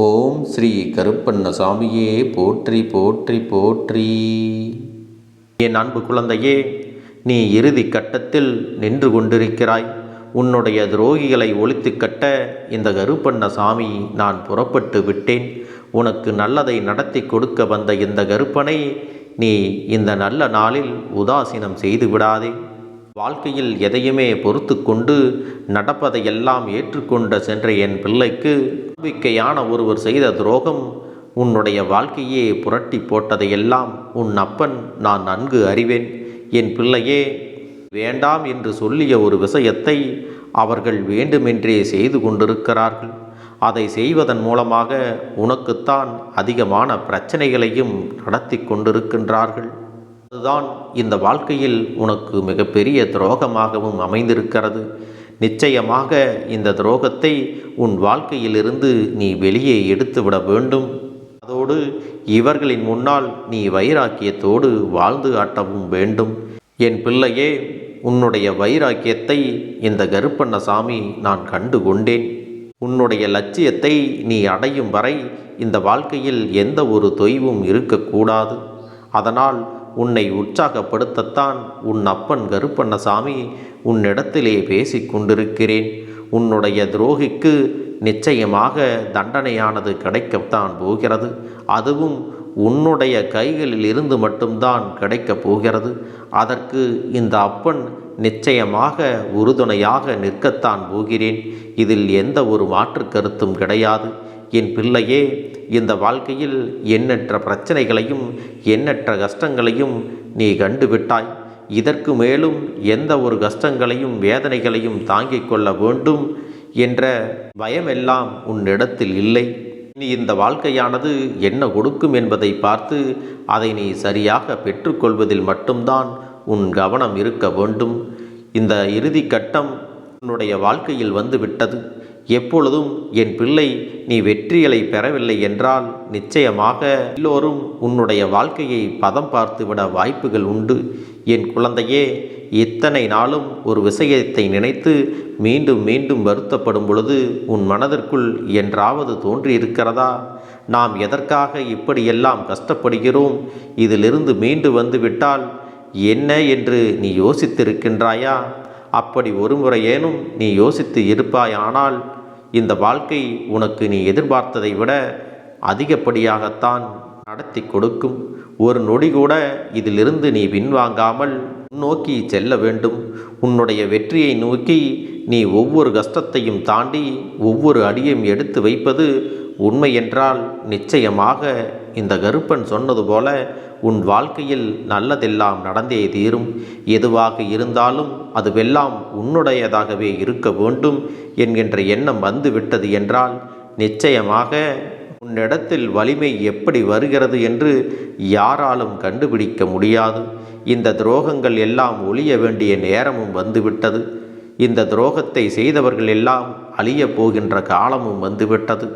ஓம் ஸ்ரீ கருப்பண்ண சாமியே போற்றி போற்றி போற்றி. என் அன்பு குழந்தையே நீ இறுதி கட்டத்தில் நின்று கொண்டிருக்கிறாய். உன்னுடைய துரோகிகளை ஒழித்து கட்ட இந்த கருப்பண்ணசாமி நான் புறப்பட்டு விட்டேன். உனக்கு நல்லதை நடத்தி கொடுக்க வந்த இந்த கருப்பனை நீ இந்த நல்ல நாளில் உதாசீனம் செய்து விடாதே. வாழ்க்கையில் எதையுமே பொறுத்து கொண்டு நடப்பதையெல்லாம் ஏற்றுக்கொண்ட சென்ற என் பிள்ளைக்கு நம்பிக்கையான ஒருவர் செய்த துரோகம் உன்னுடைய வாழ்க்கையே புரட்டி போட்டதையெல்லாம் உன் அப்பன் நான் நன்கு அறிவேன். என் பிள்ளையே வேண்டாம் என்று சொல்லிய ஒரு விஷயத்தை அவர்கள் வேண்டுமென்றே செய்து கொண்டிருக்கிறார்கள். அதை செய்வதன் மூலமாக உனக்குத்தான் அதிகமான பிரச்சனைகளையும் நடத்தி கொண்டிருக்கின்றார்கள். அதுதான் இந்த வாழ்க்கையில் உனக்கு மிகப்பெரிய துரோகமாகவும் அமைந்திருக்கிறது. நிச்சயமாக இந்த துரோகத்தை உன் வாழ்க்கையிலிருந்து நீ வெளியே எடுத்துவிட வேண்டும். அதோடு இவர்களின் முன்னால் நீ வைராக்கியத்தோடு வாழ்ந்து காட்டவும் வேண்டும். என் பிள்ளையே உன்னுடைய வைராக்கியத்தை இந்த கருப்பண்ணசாமி நான் கண்டு கொண்டேன். உன்னுடைய லட்சியத்தை நீ அடையும் வரை இந்த வாழ்க்கையில் எந்த ஒரு தொய்வும் இருக்கக்கூடாது. அதனால் உன்னை உற்சாகப்படுத்தத்தான் உன் அப்பன் கருப்பண்ணசாமி உன்னிடத்திலே பேசிக் கொண்டிருக்கிறேன். உன்னுடைய துரோகிக்கு நிச்சயமாக தண்டனையானது கிடைக்கத்தான் போகிறது. அதுவும் உன்னுடைய கைகளில் இருந்து மட்டும்தான் கிடைக்கப் போகிறது. அதற்கு இந்த அப்பன் நிச்சயமாக உறுதுணையாக நிற்கத்தான் போகிறேன். இதில் எந்த ஒரு மாற்று கருத்தும் கிடையாது. என் பிள்ளையே இந்த வாழ்க்கையில் எண்ணற்ற பிரச்சனைகளையும் எண்ணற்ற கஷ்டங்களையும் நீ கண்டுவிட்டாய். இதற்கு மேலும் எந்த ஒரு கஷ்டங்களையும் வேதனைகளையும் தாங்கிக் கொள்ள வேண்டும் என்ற பயமெல்லாம் உன்னிடத்தில் இல்லை. நீ இந்த வாழ்க்கையானது என்ன கொடுக்கும் என்பதை பார்த்து அதை நீ சரியாக பெற்றுக்கொள்வதில் மட்டும்தான் உன் கவனம் இருக்க வேண்டும். இந்த இறுதி கட்டம் உன்னுடைய வாழ்க்கையில் வந்து விட்டது எப்பொழுதும் என் பிள்ளை நீ வெற்றிகளை பெறவில்லை என்றால் நிச்சயமாக எல்லோரும் உன்னுடைய வாழ்க்கையை பதம் பார்த்துவிட வாய்ப்புகள் உண்டு. என் குழந்தையே இத்தனை நாளும் ஒரு விஷயத்தை நினைத்து மீண்டும் மீண்டும் வருத்தப்படும் பொழுது உன் மனதிற்குள் என்றாவது தோன்றியிருக்கிறதா? நாம் எதற்காக இப்படியெல்லாம் கஷ்டப்படுகிறோம்? இதிலிருந்து மீண்டு வந்துவிட்டால் என்ன என்று நீ யோசித்திருக்கின்றாயா? அப்படி ஒரு முறையேனும் நீ யோசித்து இருப்பாயானால் இந்த வாழ்க்கை உனக்கு நீ எதிர்பார்த்ததை விட அதிகப்படியாகத்தான் நடத்தி கொடுக்கும். ஒரு நொடி கூட இதிலிருந்து நீ பின்வாங்காமல் நோக்கி செல்ல வேண்டும். உன்னுடைய வெற்றியை நோக்கி நீ ஒவ்வொரு கஷ்டத்தையும் தாண்டி ஒவ்வொரு அடியும் எடுத்து வைப்பது உண்மை என்றால் நிச்சயமாக இந்த கருப்பன் சொன்னது போல உன் வாழ்க்கையில் நல்லதெல்லாம் நடந்தே தீரும். எதுவாக இருந்தாலும் அதுவெல்லாம் உன்னுடையதாகவே இருக்க வேண்டும் என்கின்ற எண்ணம் வந்துவிட்டது என்றால் நிச்சயமாக உன்னிடத்தில் வலிமை எப்படி வருகிறது என்று யாராலும் கண்டுபிடிக்க முடியாது. இந்த துரோகங்கள் எல்லாம் ஒழிய வேண்டிய நேரமும் வந்துவிட்டது. இந்த துரோகத்தை செய்தவர்கள் எல்லாம் அழியப் போகின்ற காலமும் வந்துவிட்டது.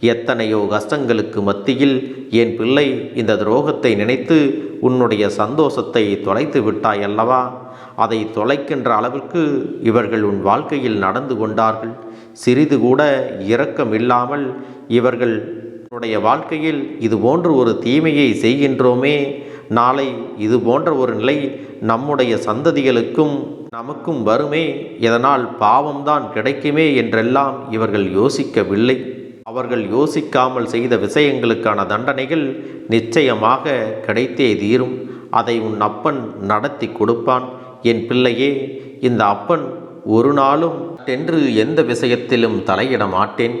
எத்தனையோ கஷ்டங்களுக்கு மத்தியில் என் பிள்ளை இந்த துரோகத்தை நினைத்து உன்னுடைய சந்தோஷத்தை தொலைத்து விட்டாய் அல்லவா? அதை தொலைக்கின்ற அளவிற்கு இவர்கள் உன் வாழ்க்கையில் நடந்து கொண்டார்கள். சிறிது கூட இரக்கம் இல்லாமல் இவர்கள் உன்னுடைய வாழ்க்கையில் இது போன்ற ஒரு தீமையை செய்கின்றோமே. நாளை இது போன்ற ஒரு நிலை நம்முடைய சந்ததிகளுக்கும் நமக்கும் வருமே. இதனால் பாவம்தான் கிடைக்குமே என்றெல்லாம் இவர்கள் யோசிக்கவில்லை. அவர்கள் யோசிக்காமல் செய்த விஷயங்களுக்கான தண்டனைகள் நிச்சயமாக கிடைத்தே தீரும். அதை உன் அப்பன் நடத்தி கொடுப்பான். என் பிள்ளையே இந்த அப்பன் ஒரு நாளும் தென்று எந்த விஷயத்திலும் தலையிட மாட்டேன்.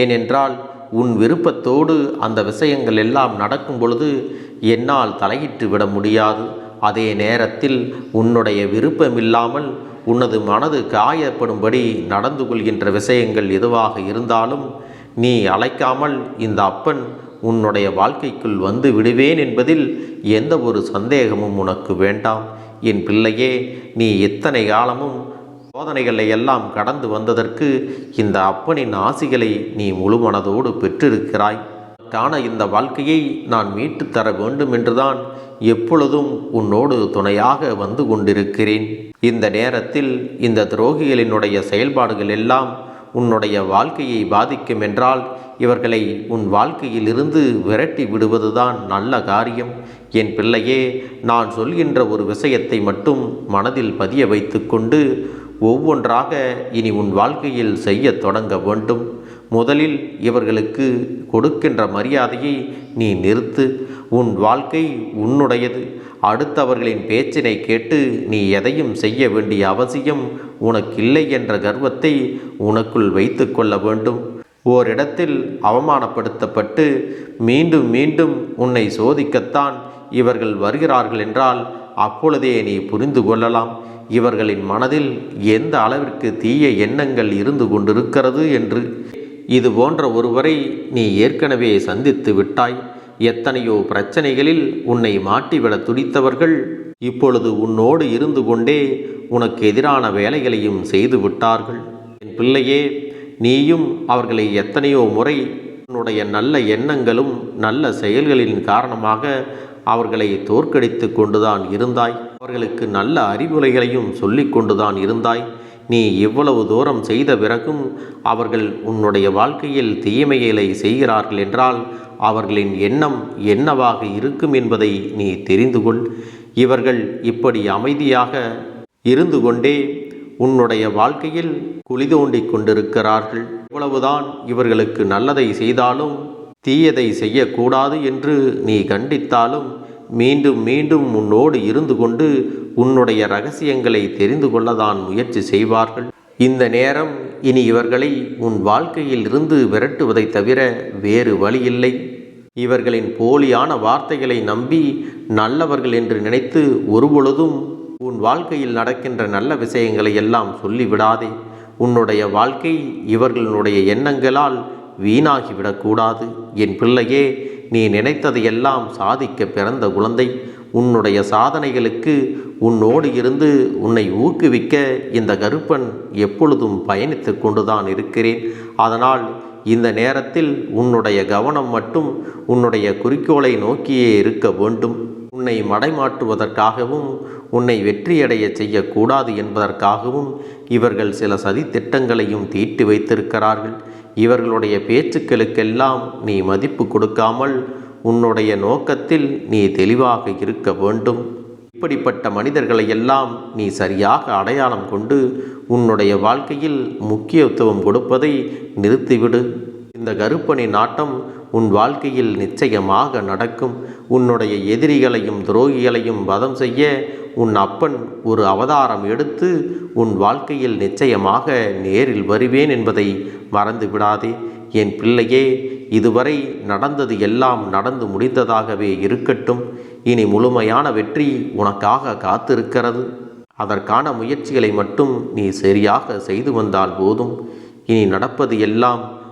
ஏனென்றால் உன் விருப்பத்தோடு அந்த விஷயங்கள் எல்லாம் நடக்கும் பொழுது என்னால் தலையிட்டு விட முடியாது. அதே நேரத்தில் உன்னுடைய விருப்பமில்லாமல் உனது மனது காயப்படும்படி நடந்து கொள்கின்ற விஷயங்கள் எதுவாக இருந்தாலும் நீ அழைக்காமல் இந்த அப்பன் உன்னுடைய வாழ்க்கைக்குள் வந்து விடுவேன் என்பதில் எந்த ஒரு சந்தேகமும் உனக்கு வேண்டாம். என் பிள்ளையே நீ எத்தனை காலமும் சோதனைகளை எல்லாம் கடந்து வந்ததற்கு இந்த அப்பனின் ஆசிகளை நீ முழு மனதோடு பெற்றிருக்கிறாய். காண இந்த வாழ்க்கையை நான் மீட்டு தர வேண்டும் என்றுதான் எப்பொழுதும் உன்னோடு துணையாக வந்து கொண்டிருக்கிறேன். இந்த நேரத்தில் இந்த துரோகிகளினுடைய செயல்பாடுகள் எல்லாம் உன்னுடைய வாழ்க்கையை பாதிக்கும் என்றால் இவர்களை உன் வாழ்க்கையிலிருந்து விரட்டி விடுவதுதான் நல்ல காரியம். என் பிள்ளையே நான் சொல்கின்ற ஒரு விஷயத்தை மட்டும் மனதில் பதிய வைத்துக்கொண்டு ஒவ்வொன்றாக இனி உன் வாழ்க்கையில் செய்ய தொடங்க வேண்டும். முதலில் இவர்களுக்கு கொடுக்கின்ற மரியாதையை நீ நிறுத்து. உன் வாழ்க்கை உன்னுடையது. அடுத்தவர்களின் பேச்சினை கேட்டு நீ எதையும் செய்ய வேண்டிய அவசியம் உனக்கில்லை என்ற கர்வத்தை உனக்குள் வைத்து கொள்ள வேண்டும். ஓரிடத்தில் அவமானப்படுத்தப்பட்டு மீண்டும் மீண்டும் உன்னை சோதிக்கத்தான் இவர்கள் வருகிறார்கள் என்றால் அப்பொழுதே நீ புரிந்து கொள்ளலாம். இவர்களின் மனதில் எந்த அளவிற்கு தீய எண்ணங்கள் இருந்து கொண்டிருக்கிறது என்று. இது போன்ற ஒருவரை நீ ஏற்கனவே சந்தித்து விட்டாய். எத்தனையோ பிரச்சனைகளில் உன்னை மாட்டிவிட துடித்தவர்கள் இப்பொழுது உன்னோடு இருந்து கொண்டே உனக்கு எதிரான வேலைகளையும் செய்து விட்டார்கள். என் பிள்ளையே நீயும் அவர்களை எத்தனையோ முறை உன்னுடைய நல்ல எண்ணங்களும் நல்ல செயல்களின் காரணமாக அவர்களை தோற்கடித்து கொண்டுதான் இருந்தாய். அவர்களுக்கு நல்ல அறிவுரைகளையும் சொல்லிக் கொண்டுதான் இருந்தாய். நீ இவ்வளவு தூரம் செய்த பிறகும் அவர்கள் உன்னுடைய வாழ்க்கையில் தீமைகளை செய்கிறார்கள் என்றால் அவர்களின் எண்ணம் என்னவாக இருக்கும் என்பதை நீ தெரிந்து கொள். இவர்கள் இப்படி அமைதியாக இருந்து கொண்டே உன்னுடைய வாழ்க்கையில் குழி தோண்டிக் கொண்டிருக்கிறார்கள். இவ்வளவுதான் இவர்களுக்கு நல்லதை செய்தாலும் தீயதை செய்யக்கூடாது என்று நீ கண்டித்தாலும் மீண்டும் மீண்டும் உன்னோடு இருந்து கொண்டு உன்னுடைய ரகசியங்களை தெரிந்து கொள்ளதான் முயற்சி செய்வார்கள். இந்த நேரம் இனி இவர்களை உன் வாழ்க்கையில் இருந்து விரட்டுவதைத் தவிர வேறு வழியில்லை. இவர்களின் போலியான வார்த்தைகளை நம்பி நல்லவர்கள் என்று நினைத்து ஒருபொழுதும் உன் வாழ்க்கையில் நடக்கின்ற நல்ல விஷயங்களை எல்லாம் சொல்லிவிடாதே. உன்னுடைய வாழ்க்கை இவர்களுடைய எண்ணங்களால் வீணாகிவிடக்கூடாது. என் பிள்ளையே நீ நினைத்ததையெல்லாம் சாதிக்க பிறந்த குழந்தை. உன்னுடைய சாதனைகளுக்கு உன்னோடு இருந்து உன்னை ஊக்குவிக்க இந்த கருப்பன் எப்பொழுதும் பயணித்து கொண்டுதான் இருக்கிறேன். அதனால் இந்த நேரத்தில் உன்னுடைய கவனம் மட்டும் உன்னுடைய குறிக்கோளை நோக்கியே இருக்க வேண்டும். உன்னை மடைமாற்றுவதற்காகவும் உன்னை வெற்றியடைய செய்யக்கூடாது என்பதற்காகவும் இவர்கள் சில சதித்திட்டங்களையும் தீட்டி வைத்திருக்கிறார்கள். இவர்களுடைய பேச்சுக்களுக்கெல்லாம் நீ மதிப்பு கொடுக்காமல் உன்னுடைய நோக்கத்தில் நீ தெளிவாக இருக்க வேண்டும். இப்படிப்பட்ட மனிதர்களை எல்லாம் நீ சரியாக அடையாளம் கொண்டு உன்னுடைய வாழ்க்கையில் முக்கியத்துவம் கொடுப்பதை நிறுத்திவிடு. இந்த கருப்பணி நாட்டம் உன் வாழ்க்கையில் நிச்சயமாக நடக்கும். உன்னுடைய எதிரிகளையும் துரோகிகளையும் வதம் செய்ய உன் அப்பன் ஒரு அவதாரம் எடுத்து உன் வாழ்க்கையில் நிச்சயமாக நேரில் வருவேன் என்பதை மறந்து விடாதே. என் பிள்ளையே இதுவரை நடந்தது எல்லாம் நடந்து முடிந்ததாகவே இருக்கட்டும். இனி முழுமையான வெற்றி உனக்காக காத்திருக்கிறது. அதற்கான முயற்சிகளை மட்டும் நீ சரியாக செய்து வந்தால் போதும். இனி நடப்பது எல்லாம்